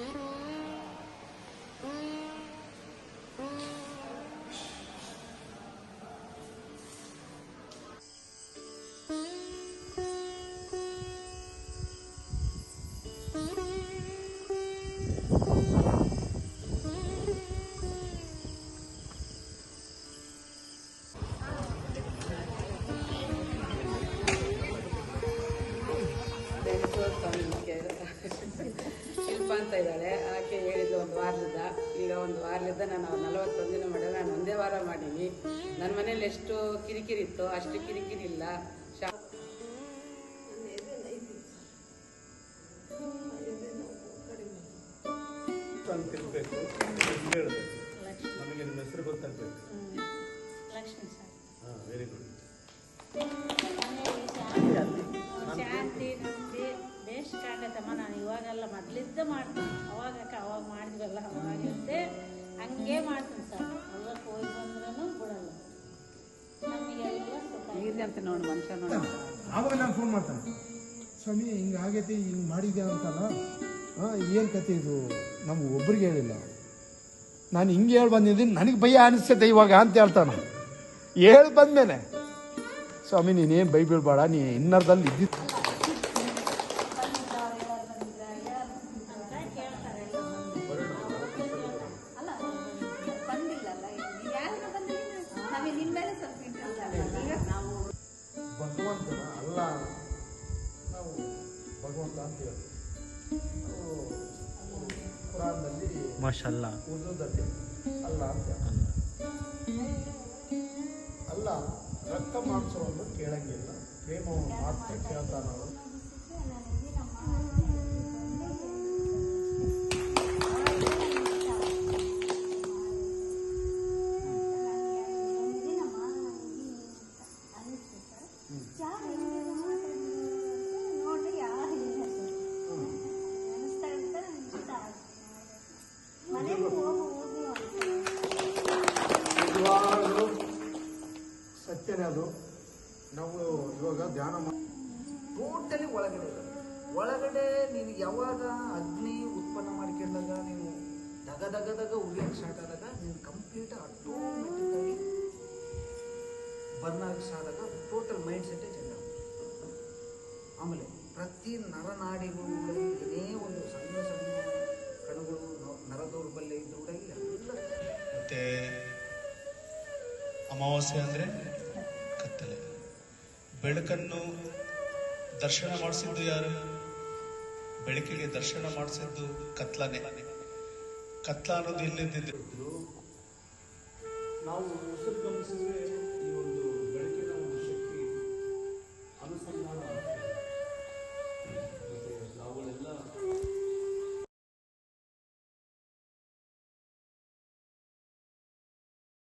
Guru ಮಾಡ್ತಾ ಇದ್ದಾಳೆ. ಆಕೆ ಹೇಳಿದ್ದು ಒಂದು ವಾರದಿಂದ. ಈಗ ಒಂದು ವಾರದಿಂದ ನಾನು ನಲವತ್ತೊಂದು ದಿನ ಮಾಡಿದ್ರೆ ನಾನು ಒಂದೇ ವಾರ ಮಾಡೀನಿ. ನನ್ನ ಮನೇಲಿ ಎಷ್ಟು ಕಿರಿಕಿರಿ ಇತ್ತು ಅಷ್ಟು ಕಿರಿಕಿರಿ ಇಲ್ಲ. ಲಕ್ಷ್ಮಿ ಸರ್. ಹಾಂ ವೆರಿ ಗುಡ್ ಶಾಂತಿ ನೆಮ್ಮದಿ ದೇಶಕ್ಕಾಗತ್ತಮ್ಮ ನಾನು ಇವಾಗೆಲ್ಲ ಮೊದಲಿದ್ದ ಮಾಡ್ತೀನಿ ಅವಾಗಕ್ಕೆ ಅವಾಗ ಮಾಡಿದ್ವಲ್ಲ ಅವಾಗಿದ್ದೆ ಹಂಗೆ ಮಾಡ್ತೀನಿ ಸರ್. ಹೊಲಕ್ಕೆ ಹೋಗಿ ಬಂದ್ರೂ ಬಿಡಲ್ಲ. ನಮಗೆಲ್ಲ ಸುಖ. ಇದೆ ಅಂತ ನೋಡಿ ಮನುಷ್ಯ ನೋಡಿ. ಆವಾಗ ನಾನು ಫೋನ್ ಮಾಡ್ತಾನೆ. ಸ್ವಾಮಿ ಹಿಂಗೆ ಆಗೈತಿ ಹಿಂಗೆ ಮಾಡಿದ್ಯಾ ಅಂತಲ್ಲ? ಹಾಂ ಏನು ಕತೆ ಇದು? ನಮ್ಗೆ ಒಬ್ರಿಗೆ ಹೇಳಿಲ್ಲ. ನಾನು ಹಿಂಗೆ ಹೇಳಿ ಬಂದಿದ್ದೀನಿ ನನಗೆ ಭಯ ಅನಿಸ್ತೈತೆ ಇವಾಗ ಅಂತ ಹೇಳ್ತಾನೆ. ಹೇಳಿ ಬಂದ್ಮೇಲೆ ಸ್ವಾಮಿ ನೀನೇನು ಬೈ ಬೀಳ್ಬೇಡ ನೀ ಇನ್ನರ್ದಲ್ಲಿ ಇದ್ದಿದ್ದು ಮೇಲೆ ಸ್ವಲ್ಪ ಇಂಟ್ರೆಸ್ಟ್ ಆಗಲ್ಲ ನಾವು ಭಗವಂತನ ಅಲ್ಲ. ನಾವು ಭಗವಂತ ಅಂತ ಹೇಳ್ತೀವಿ ಕುರಾನ್ದಲ್ಲಿ ಮಾಷಲ್ಲ. ಉರ್ದುದಲ್ಲಿ ಅಲ್ಲ ಅಂತ ಅಲ್ಲ ರಕ್ತ ಮಾಂಸವನ್ನು ಕೇಳಂಗಿಲ್ಲ. ಪ್ರೇಮವನ್ನು ಮಾತ್ರ ಕೇಳ್ತಾನ ಅದು? ನಾವು ಇವಾಗ ಧ್ಯಾನ ಟೋಟಲಿ ಒಳಗಡೆ ಒಳಗಡೆ ನೀನು ಯಾವಾಗ ಅಗ್ನಿ ಉತ್ಪನ್ನ ಮಾಡ್ಕೊಂಡಾಗ ನೀನು ದಗ ದಗ ದಗ ಉರಿಯಕ್ಕೆ ಸ್ಟಾರ್ಟ್ ಆದಾಗ ನೀನು ಕಂಪ್ಲೀಟ್ ಆಟೋಮೆಟಿಕ್ಕಾಗಿ ಬರ್ನ್ ಆಗಿ ಸ್ಟಾರ್ಟ್ ಆದಾಗ ಟೋಟಲ್ ಮೈಂಡ್ ಸೆಟ್ಟೇ ಚೇಂಜ್ ಆಗುತ್ತೆ. ಆಮೇಲೆ ಪ್ರತಿ ನರನಾಡಿಗಳು ಏನೇ ಒಂದು ಸಣ್ಣ ಸಣ್ಣ ಕಣಗಳು ನರದೌರ್ಬಲ್ಯ ನರ ದೌರ್ಬಲ್ಯ ಇದ್ರೂ ಕೂಡ ಇಲ್ಲ. ಮತ್ತೆ ಅಮಾವಾಸ್ಯೆ ಅಂದರೆ? ಬೆಳಕನ್ನು ದರ್ಶನ ಮಾಡಿಸಿದ್ದು ಯಾರು? ಬೆಳಕಿಗೆ ದರ್ಶನ ಮಾಡಿಸಿದ್ದು ಕತ್ಲನೆ. ಕತ್ಲ ಅನ್ನೋದು ಎಲ್ಲಿಂದಿದ್ದು ನಾವು